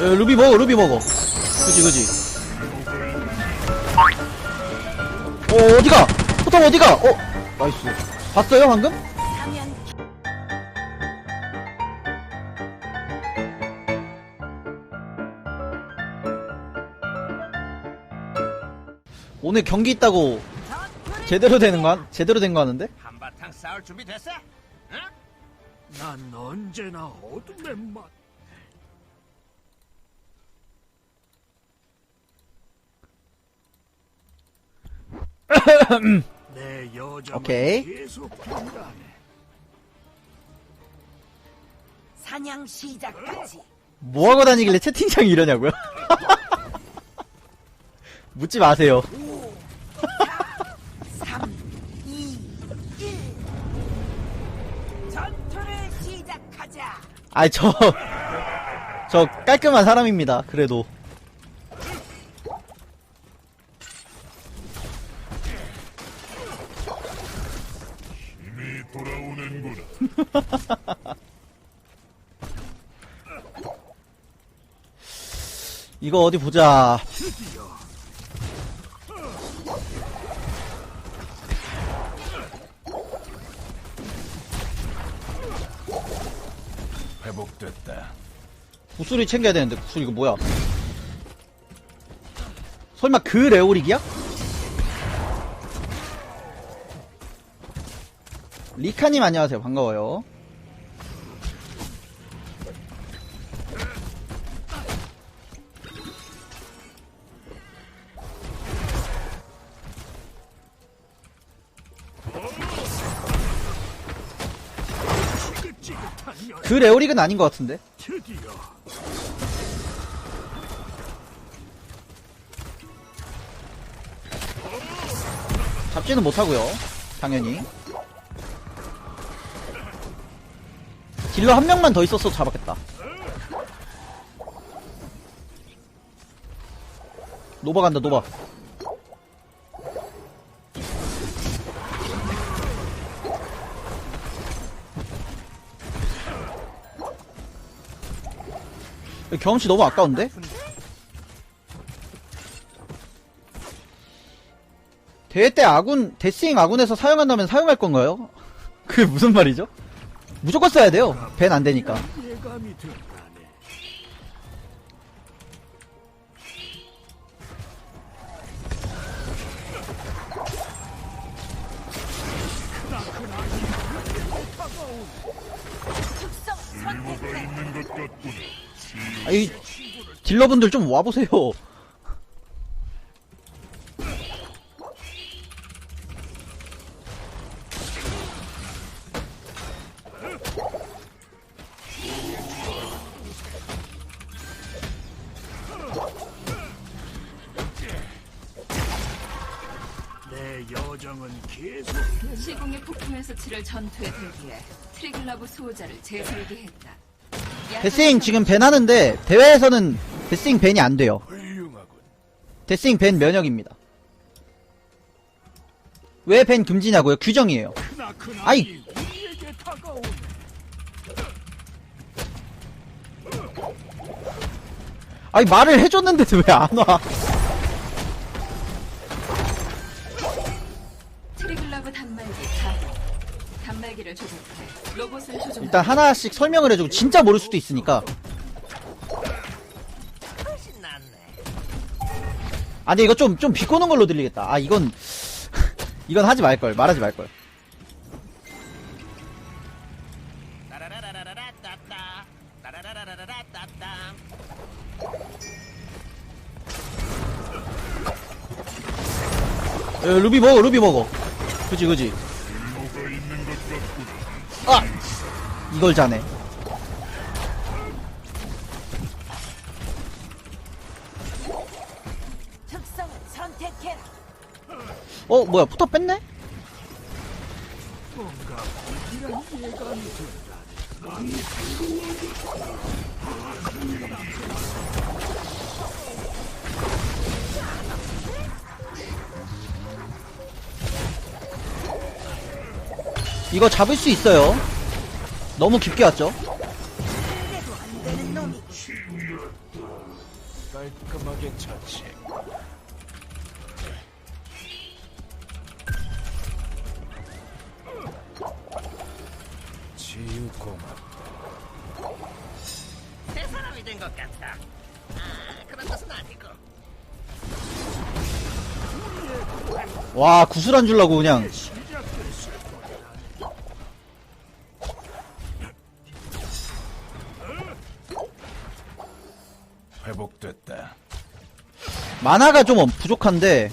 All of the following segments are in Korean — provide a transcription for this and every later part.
에, 루비 먹어 루비 먹어 그지 그지 어 어디가 포탑 어디가 어 나이스 봤어요 방금? 오늘 경기 있다고 제대로 되는 거 한- 제대로 된 거 하는데? 한바탕 싸울 준비 됐어? 응? 난 언제나 어둠의 맛. 내 여자 오케이. 사냥 시작까지. 뭐 하고 다니길래 채팅창이 이러냐고요? 묻지 마세요. 3 2 1 전투를 시작하자. 아이 저... 저 깔끔한 사람입니다 그래도 힘이 돌아오는구나. 이거 어디 보자 회복됐다. 구슬이 챙겨야 되는데 구슬 이거 뭐야 설마 그 레오릭이야? 리카님 안녕하세요 반가워요 그 레오릭은 아닌 것 같은데? 잡지는 못하고요 당연히. 딜러 한 명만 더 있었어도 잡았겠다. 노바 간다 노바 경험치 너무 아까운데? 대회 때 아군, 데스잉 아군에서 사용한다면 사용할 건가요? 그게 무슨 말이죠? 무조건 써야 돼요. 밴안 되니까. 이, 딜러분들 좀 와보세요. 시공의 폭풍에서 치를 전투에 대비해 트리글라브 수호자를 재설계했다. 데스잉 지금 밴 하는데, 대회에서는 데스잉 밴이 안 돼요. 데스잉 밴 면역입니다. 왜 밴 금지냐고요? 규정이에요. 아이. 아니, 말을 해줬는데도 왜 안 와? 일단 하나씩 설명을 해주고, 진짜 모를 수도 있으니까. 아, 근데 이거 좀, 좀 비꼬는 걸로 들리겠다. 아, 이건, 이건 하지 말걸. 말하지 말걸. 에, 루비 먹어, 루비 먹어. 그지, 그지. 아! 이걸 자네. 어, 뭐야, 포탑 뺐네? 이거 잡을 수 있어요. 너무 깊게 왔죠? 깔끔하게 처치. 치유 고맙다. 새 사람이 된 것 같아. 아, 그런 것은 아니고. 와 구슬 안 줄라고 그냥 만화가 좀 부족한데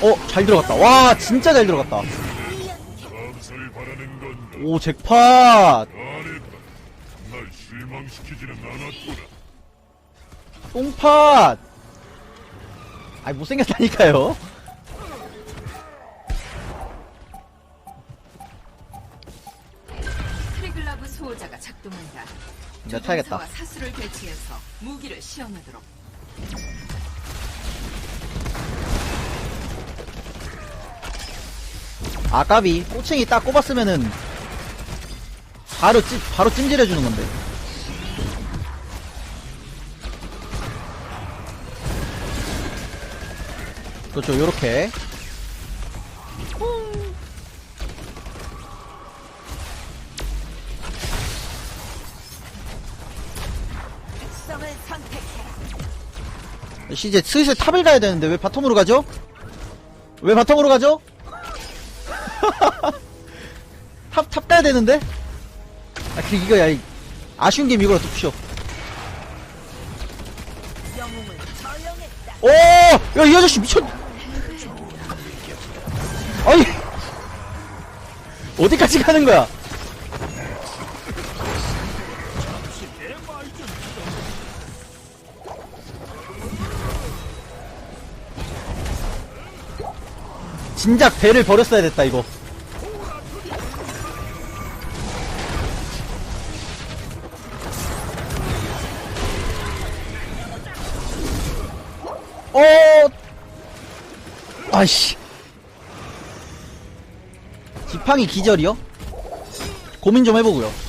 어 잘 들어갔다 와 진짜 잘 들어갔다? 오 잭팟. 똥팟 아이 못생겼다니까요 작동한다. 내가 타야겠다. 조종사와 사수를 배치해서 무기를 시험하도록. 아까비. 꼬챙이 딱 꼽았으면은 바로 찜 바로 찜질해 주는 건데. 그렇죠 요렇게 씨, 이제 슬슬 탑을 가야 되는데 왜 바텀으로 가죠? 왜 바텀으로 가죠? 탑, 탑 가야 되는데? 아, 그, 이거, 야, 이- 아쉬운 게임 이거라, 뚝쇼. 오! 야, 이 아저씨 미쳤, 아니! 어디까지 가는 거야? 진작 배를 버렸어야 됐다, 이거. 어, 아이씨. 지팡이 기절이요? 고민 좀 해보고요.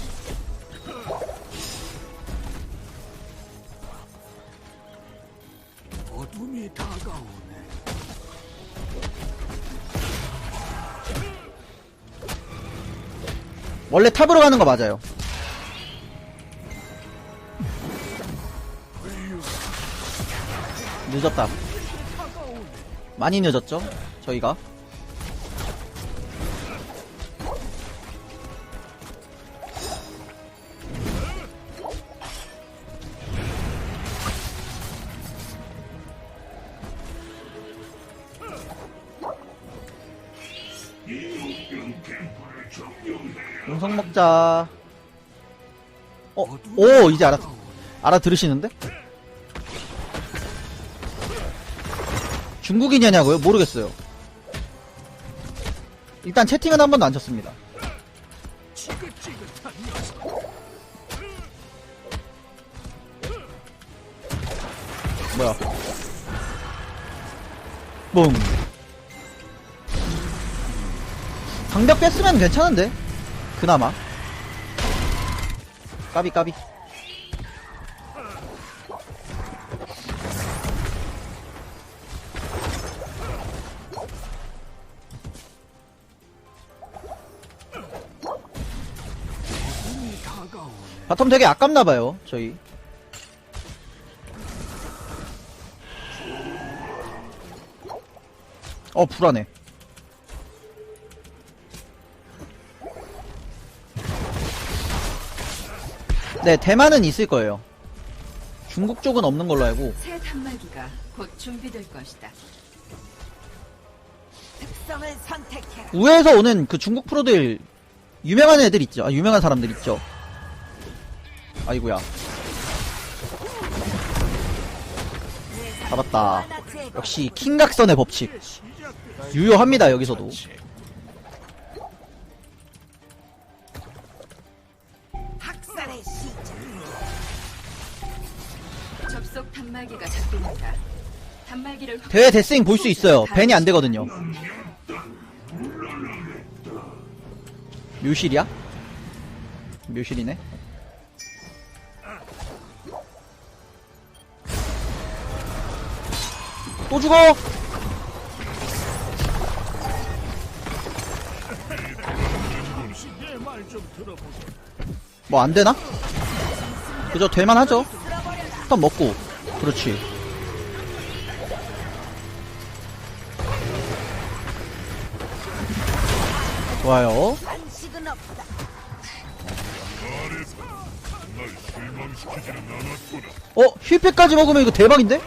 원래 탑으로 가는 거 맞아요. 늦었다. 많이 늦었죠? 저희가. 먹자. 어, 오, 이제 알았, 알아들으시는데? 중국인이냐고요? 모르겠어요. 일단 채팅은 한 번도 안 쳤습니다. 뭐야? 뿡. 방벽 뺐으면 괜찮은데? 그나마. 까비, 까비. 바텀 되게 아깝나봐요, 저희. 어, 불안해. 네, 대만은 있을 거예요. 중국 쪽은 없는 걸로 알고. 새 단말기가 곧 준비될 것이다. 특성을 선택해라. 우에서 오는 그 중국 프로들, 유명한 애들 있죠. 아, 유명한 사람들 있죠. 아이고야. 잡았다. 역시 킹각선의 법칙. 유효합니다, 여기서도. 단말기가 작동한다. 단말기를 확- 대회 데스잉 볼 수 있어요. 벤이 안 되거든요. 묘실이야? 묘실이네. 또 죽어! 뭐 안 되나? 그저 될만 하죠. 일단 먹고. 그렇지. 좋아요. 어? 힐팩까지 먹으면 이거 대박인데?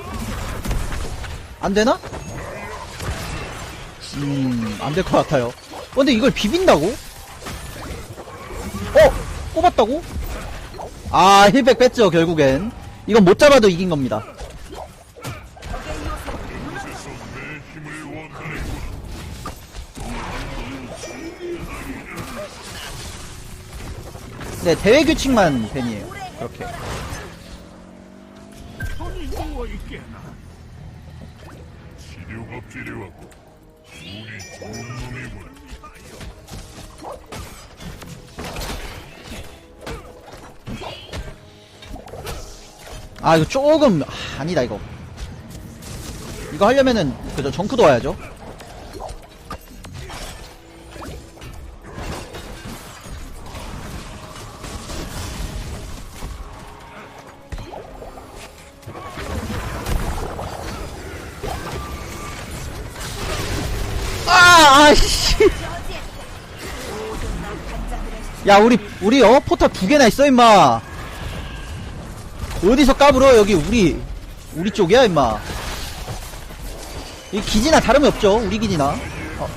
안 되나? 음, 안 될 것 같아요. 어, 근데 이걸 비빈다고? 어? 뽑았다고? 아, 힐팩 뺐죠, 결국엔. 이건 못 잡아도 이긴 겁니다. 네, 대회 규칙만 벤이에요. 그렇게. 치료가 필요하고 운이 좋은 아, 이거 조금, 아, 아니다, 이거. 이거 하려면은, 그저 정크도 와야죠. 아, 아씨. 야, 우리, 우리, 어? 포탑 두 개나 있어, 임마. 어디서 까불어 여기? 우리 우리 쪽이야 임마. 이 기지나 다름이 없죠 우리 기지나. 어.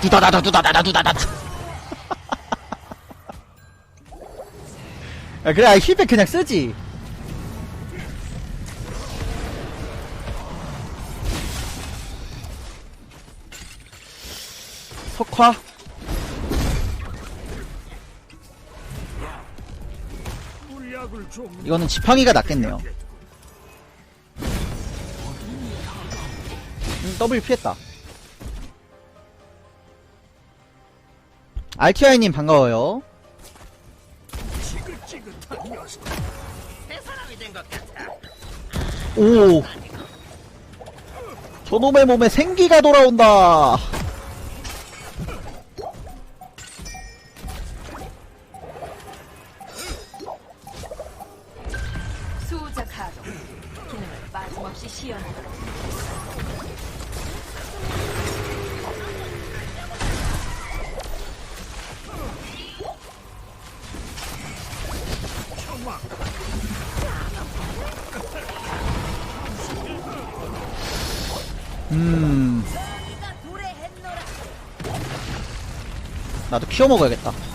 두다다다 두다다다 두다다다. 야 그래 아, 힐백 그냥 쓰지. 석화 이거는 지팡이가 낫겠네요. 음, 더블 피했다. RTI님 반가워요. 오. 저놈의 몸에 생기가 돌아온다 음. 나도 키워 먹어야겠다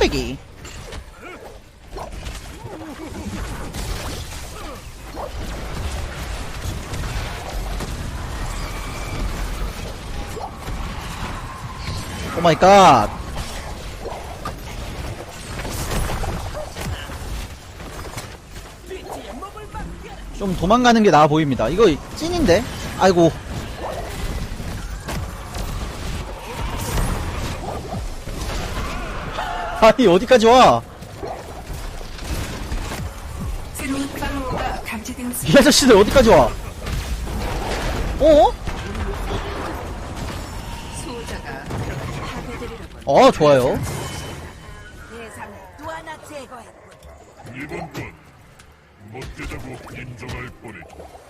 뚝배기 오 마이 갓 좀 도망가는 게 나아 보입니다. 이거 찐인데? 아이고. 아니, 어디까지 와? 이 아저씨들 어디까지 와? 어? 어, 좋아요. 건 못되자고 인정할 뻔했고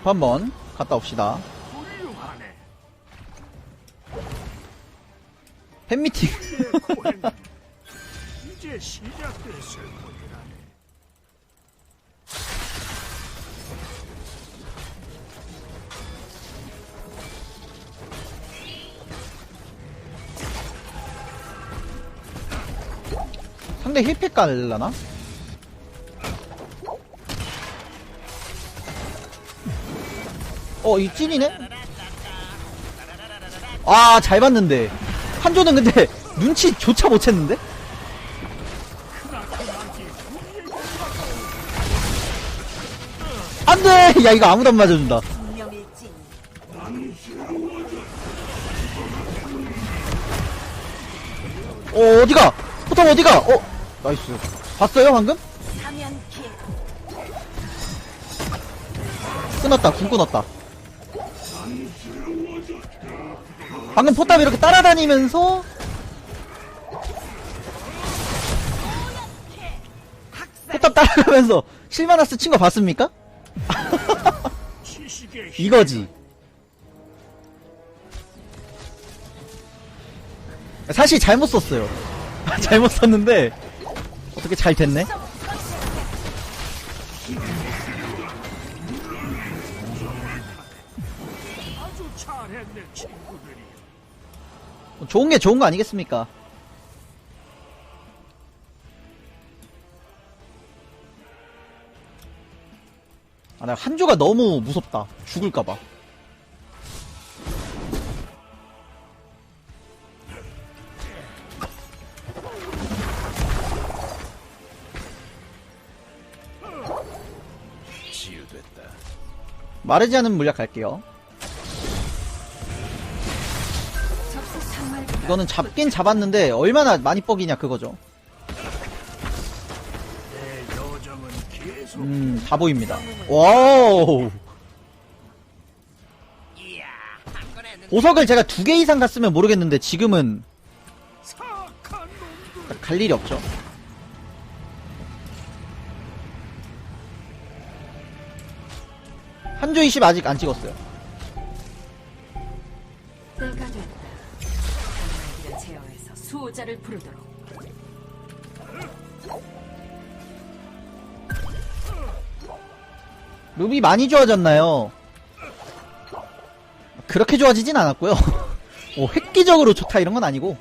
집 한번 갔다 옵시다. 팬미팅. 이제 시작됐을. 상대 힐팩 갈라나? 어, 이 찐이네? 아, 잘 봤는데. 한조는 근데 눈치조차 못 챘는데? 안 돼! 야, 이거 아무도 안 맞아준다. 어, 어디가? 포탑 어디가? 어, 나이스. 봤어요, 방금? 끊었다, 궁 끊었다. 방금 포탑 이렇게 따라다니면서 포탑 따라가면서 실마나스 친 거 봤습니까? 이거지. 사실 잘못 썼어요. 잘못 썼는데 어떻게 잘 됐네? 잘했네 친구들이 좋은 게 좋은 거 아니겠습니까? 아, 나 한조가 너무 무섭다. 죽을까봐. 마르지 않은 물약 갈게요. 이거는 잡긴 잡았는데 얼마나 많이 뻑이냐 그거죠. 음, 다 보입니다. 와우. 보석을 제가 두 개 이상 갔으면 모르겠는데 지금은 갈 일이 없죠. 한조 20 아직 안 찍었어요. 강물기를 수호자를 부르도록. 루비 많이 좋아졌나요? 그렇게 좋아지진 않았고요. 뭐 획기적으로 좋다 이런 건 아니고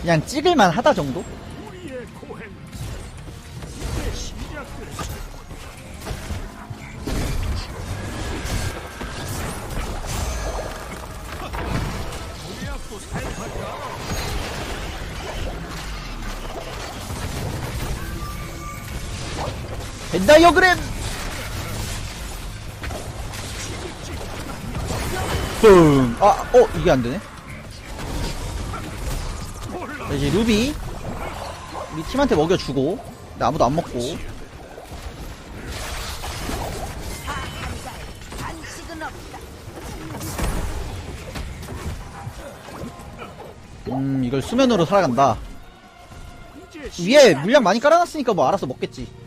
그냥 찍을만 하다 정도? 다이어그램! 뿡! 아, 어, 이게 안 되네? 자, 이제 루비. 우리 팀한테 먹여주고. 근데 아무도 안 먹고. 음, 이걸 수면으로 살아간다. 위에 물량 많이 깔아놨으니까 뭐 알아서 먹겠지.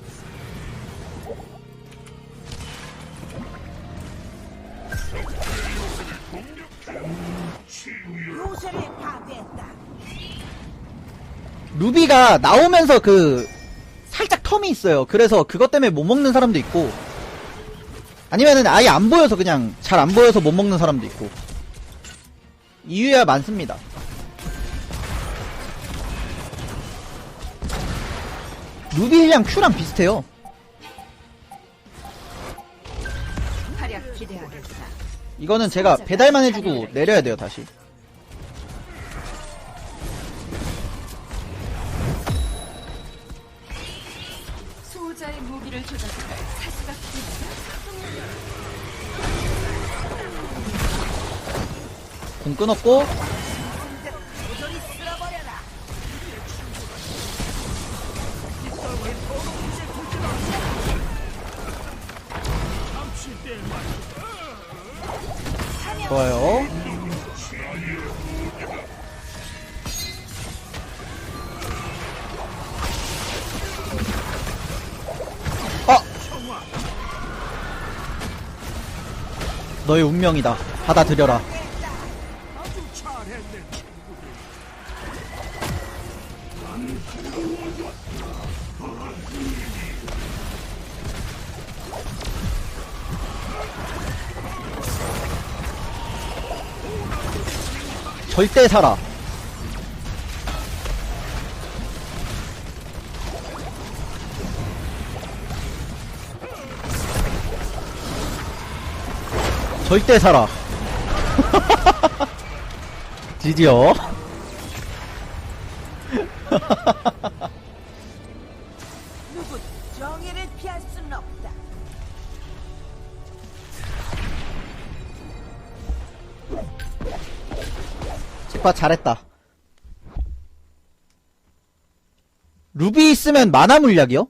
루비가 나오면서 그, 살짝 텀이 있어요. 그래서 그것 때문에 못 먹는 사람도 있고, 아니면은 아예 안 보여서 그냥 잘 안 보여서 못 먹는 사람도 있고. 이유야 많습니다. 루비 힐량 Q랑 비슷해요. 이거는 제가 배달만 해주고 내려야 돼요, 다시. 공 끊었고, 좋아요. 아! 너의 운명이다. 받아들여라. 절대 살아. 절대 살아. 드디어. 직파 잘했다. 루비 있으면 만화 물약이요?